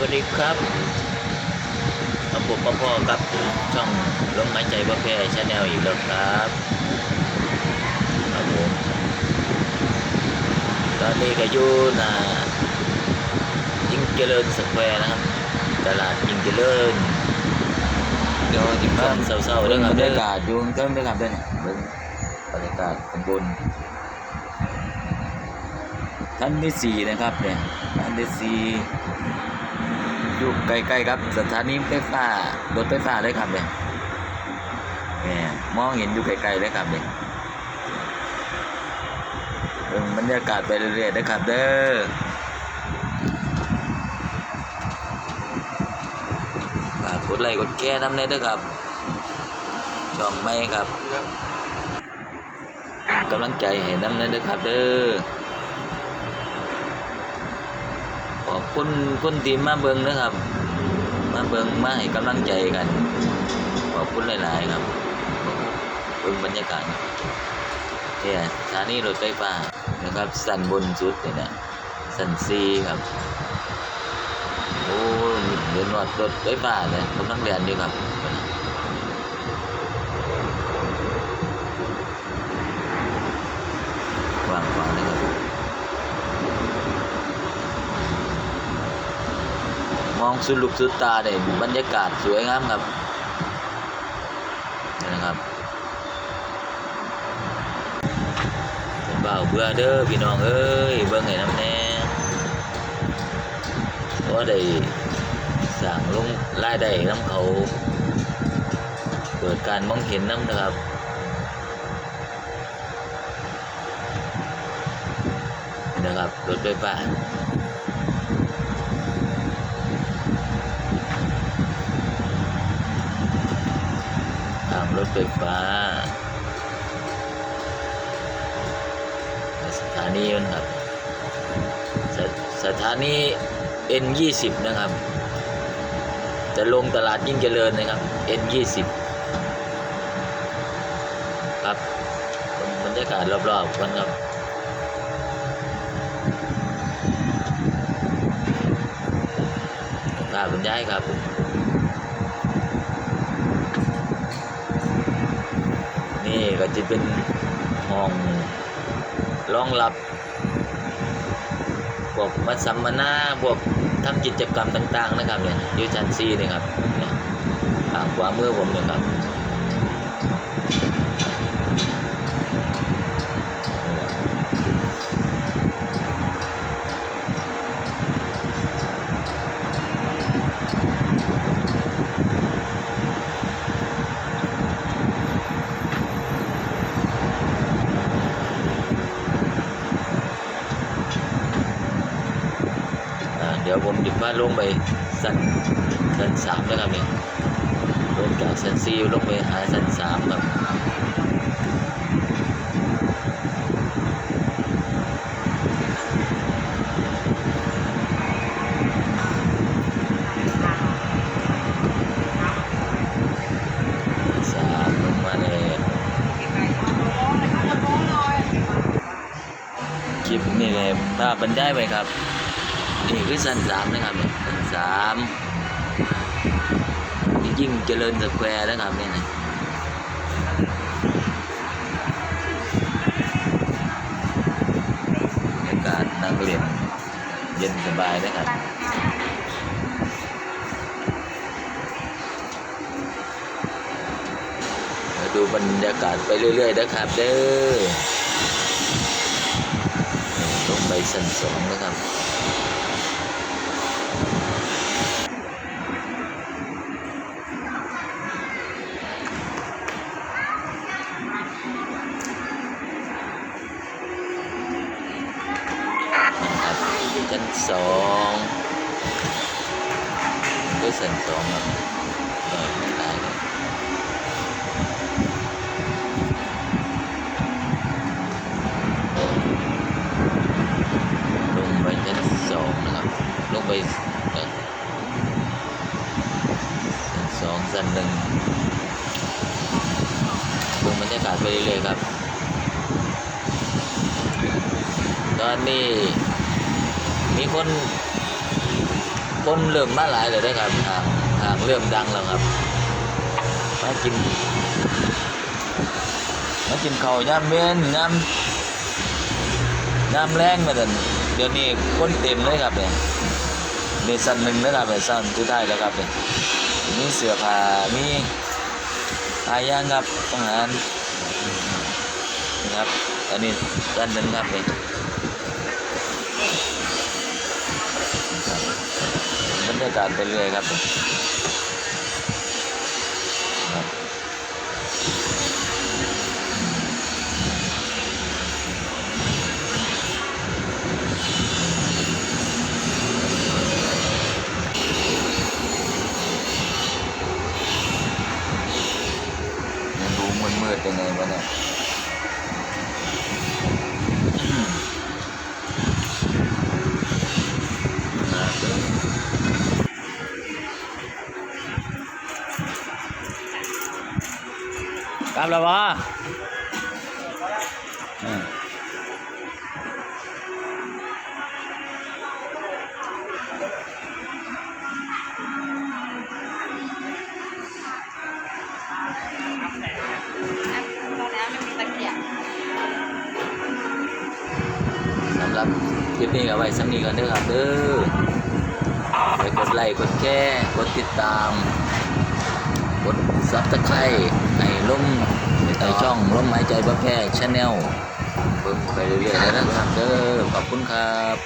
วัสดีครับมาพบมาพ่อกับช่องลมหายใจบ่แพ้ชาแนลอีกแล้วครับครับผมตอนนี้ก็อยู่หน้ายิ่งเจริญสแควร์นะครับ ตลาดยิ่งเจริญเดี๋ยวที่ช่บ้าวนงเศร้าๆเรื่เด้อองครับบรรเด้ยาอกาศอยู่ข้างต้นด้วยครับด้วยเนี่ยเบิ่งบรรยากาศข้างบนท่านที่สี่นะครับเนี่ยท่านที่สี่ อยู่ใกล้ๆครับ สถานีไฟฟ้ารถไฟฟ้าเลยครับเนี่ยเนี่ยมองเห็นอยู่ไกลๆเลยครับเนี่ยเบิ่งบรรยากาศไปเรื่อยๆนะครับเด้อฝากกดไลค์กดแชร์น้ำเนยด้วยครับช่องไม่ครับกำลังใจให้น้ำเนยด้วยครับเด้อ คุณคุณทีมมาเบิงนะครับ มาเบิงมาให้กำลังใจกัน ขอบคุณหลาย ๆ ครับเบิงบรรยากาศเนี่ยสถานีรถไฟฟ้านะครับ สันบนสุดเนี่ยนะสันซีครับ โอ้เดินวัดรถไฟฟ้าเลยกำลังเรียนอยู่ครับวางขวางนะครับ มองสุดลูกสุดตาเนี่ยบรรยากาศสวยงามครับนะครับเป็นเบาเบื่อเด้อพี่น้องเอ้ยเบิ่งให้น้ำแน่เพราะได้สั่งลงรายได้น้ำเขาเปิดการมองเห็นน้ำนะครับนี่นะครับรถไฟฟ้า ทาง รถไฟฟ้าสถานีมันครับสสถานี N20 นะครับ จะลงตลาดยิ่งเจริญนะครับ N20 ครับบรรยากาศรอบๆกันครับภาพบรรยายครับ นี่ก็จะเป็นห้องรองรับพวกวัดสัมมนาพวกทำกิจกรรมต่าง ๆ นะครับเนี่ยอยูชั้นซีนี่ครับเนี่ยทางขวามือผมเนี่ยครับ ดี๋ยวผมหยิบมาลงไปสั้นสั้นสามนะครับเนี่ยลงจากสั้นซีลงไปหาสั้นสามครับสามมาเลยคลิปนี่เลยภาพบรรยายไปครับ นี่คือสันสามนะครับสันสามยิ่งเจริญสแควร์นะครับเนี่ยนะบรรยากาศนั่งเล่นเย็นสบายนะครับดูบรรยากาศไปเรื่อยๆนะครับเด้อลงไปสั้นสองนะครับ ชั้นสองก็ชั้นสองครับเออไม่ตายครับลงไปชั้นสองนะครับ ลงไปชั้นสองชั้นหนึ่งดูบรรยากาศไปเรื่อยๆครับ ตอนนี้ มีคนคนเริ่มมาหลายเลยเด้อครับห่างห่างเริ่มดังแล้วครับมากินมากินข้าวยามเย็นยามยามแรงมาดันเดี๋ยวนี้คนเต็มเลยครับเนี่ยนี่สั้นหนึ่งนะครับเนี่ยสั้นสุดท้ายแล้วครับเนี่ยมีเสื้อผ้ามีหลายย่างครับอาหารนี่ครับอันนี้ด้านหนึ่งครับเนี่ย รรยากาศไปเรื่อยครับ กลับแล้ววะอืมตอนนี้มันมีตะเกียบสำหรับคลิปนี้ก็ไว้สำนีกันเด้อครับเด้อไปกดไลค์กดแชร์กดติดตาม กดซับสไครต์ให้ล่มในช่องล่มหายใจประแพร่ชาแนลเบิ่งไปเรื่อยๆนะครับเด้อขอบคุณครับ